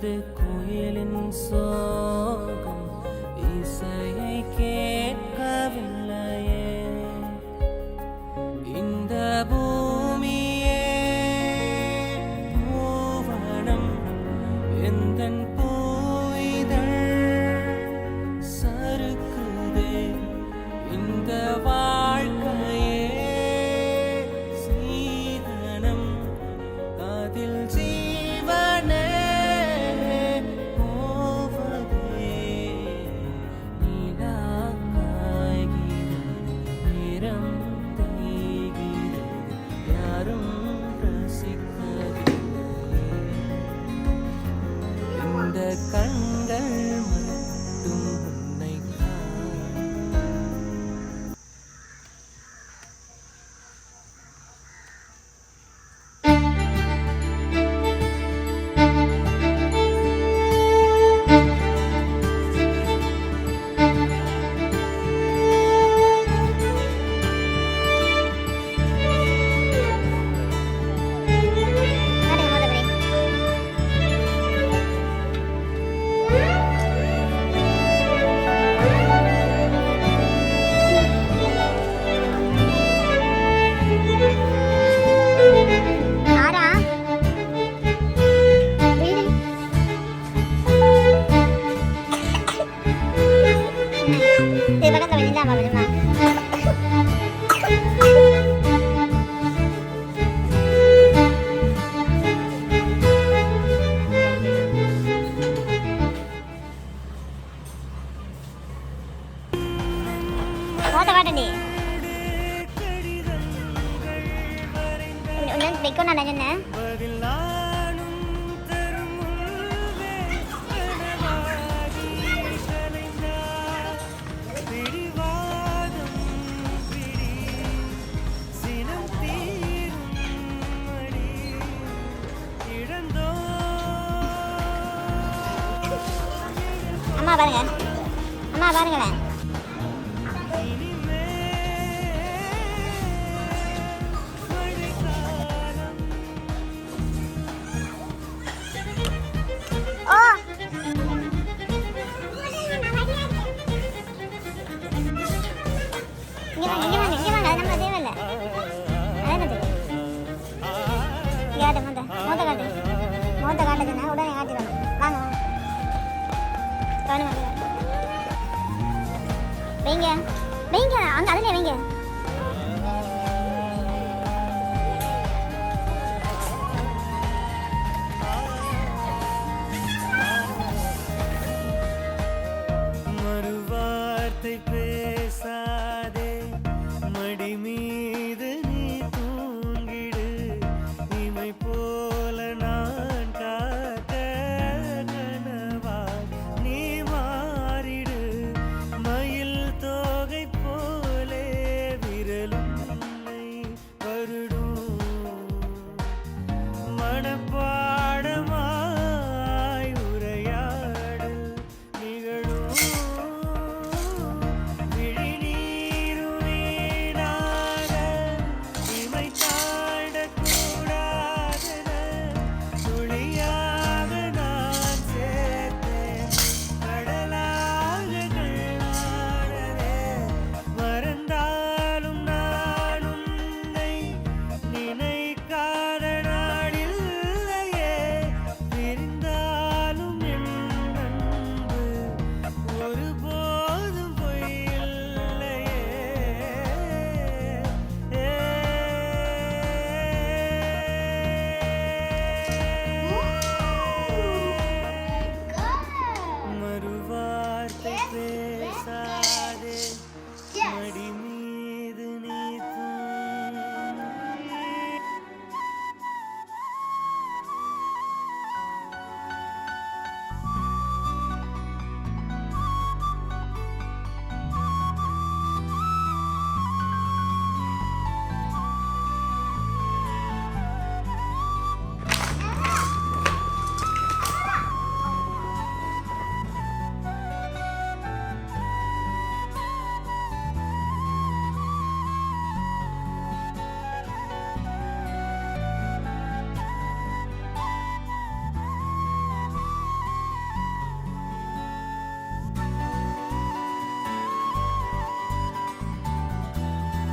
அது கோயிலின் சோ மோத காட்ட நீ ஒன்னு வைக்கணும் நான் சொன்னேன் அம்மா பாருங்க. அம்மா பாருங்களேன். காட்டணும் உடனே காட்டிடலாம் வாங்க வாங்க. வைங்க. வைங்க. அங்கே அதிலே வைங்க. வார்த்தை பேச